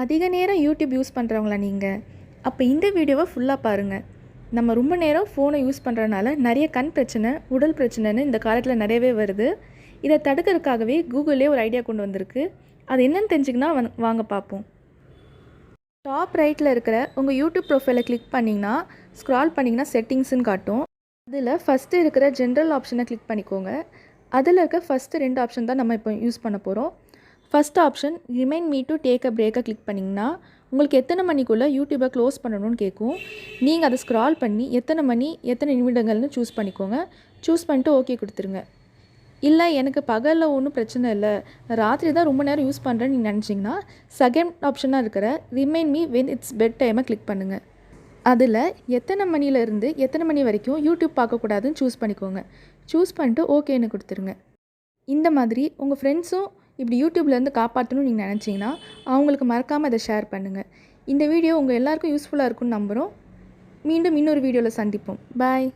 அதிக நேரம் YouTube use பண்ணுறவங்களா நீங்கள் அப்போ இந்த வீடியோவை ஃபுல்லாக பாருங்கள் நம்ம ரொம்ப நேரம் ஃபோனை யூஸ் பண்ணுறதுனால நிறைய கண் பிரச்சனை உடல் பிரச்சனைன்னு இந்த காலத்தில் நிறையவே வருது. இதை தடுக்கிறதுக்காகவே கூகுளே ஒரு ஐடியா கொண்டு வந்திருக்கு. அது என்னன்னு தெரிஞ்சுக்கனா வாங்க பார்ப்போம். டாப் ரைட்டில் இருக்கிற உங்கள் யூடியூப் ப்ரொஃபைலை கிளிக் பண்ணிங்கன்னா ஸ்க்ரால் பண்ணிங்கன்னா செட்டிங்ஸ்னு காட்டும். அதில் ஃபஸ்ட்டு இருக்கிற ஜென்ரல் ஆப்ஷனை கிளிக் பண்ணிக்கோங்க. அதில் இருக்க ஃபஸ்ட்டு ரெண்டு ஆப்ஷன் தான் நம்ம இப்போ யூஸ் பண்ண போகிறோம் first option remind me to take a பிரேக்கை கிளிக் பண்ணிங்கன்னா உங்களுக்கு எத்தனை மணிக்குள்ளே யூடியூப்பை க்ளோஸ் பண்ணணும்னு கேட்கும் நீங்கள் அதை ஸ்க்ரால் பண்ணி எத்தனை மணி எத்தனை நிமிடங்கள்னு சூஸ் பண்ணிக்கோங்க. சூஸ் பண்ணிட்டு ஓகே கொடுத்துருங்க. இல்லை எனக்கு பகலில் ஒன்றும் பிரச்சனை இல்லை. ராத்திரி தான் ரொம்ப நேரம் யூஸ் பண்ணுறேன்னு நீங்கள் நினச்சிங்கன்னா செகண்ட் ஆப்ஷனாக இருக்கிற remind me when it's bed டைமை கிளிக் பண்ணுங்கள் அதில் எத்தனை மணிலேருந்து எத்தனை மணி வரைக்கும் யூடியூப் பார்க்கக்கூடாதுன்னு சூஸ் பண்ணிக்கோங்க. சூஸ் பண்ணிட்டு ஓகேன்னு கொடுத்துருங்க. இந்த மாதிரி உங்கள் ஃப்ரெண்ட்ஸும் இப்படி யூடியூப்லேருந்து காப்பாற்றணும்னு நீங்கள் நினச்சிங்கன்னா அவங்களுக்கு மறக்காமல் இதை ஷேர் பண்ணுங்கள் இந்த வீடியோ உங்கள் எல்லாருக்கும் யூஸ்ஃபுல்லாக இருக்கும்னு நம்புகிறோம் மீண்டும் இன்னொரு வீடியோவில் சந்திப்போம். பாய்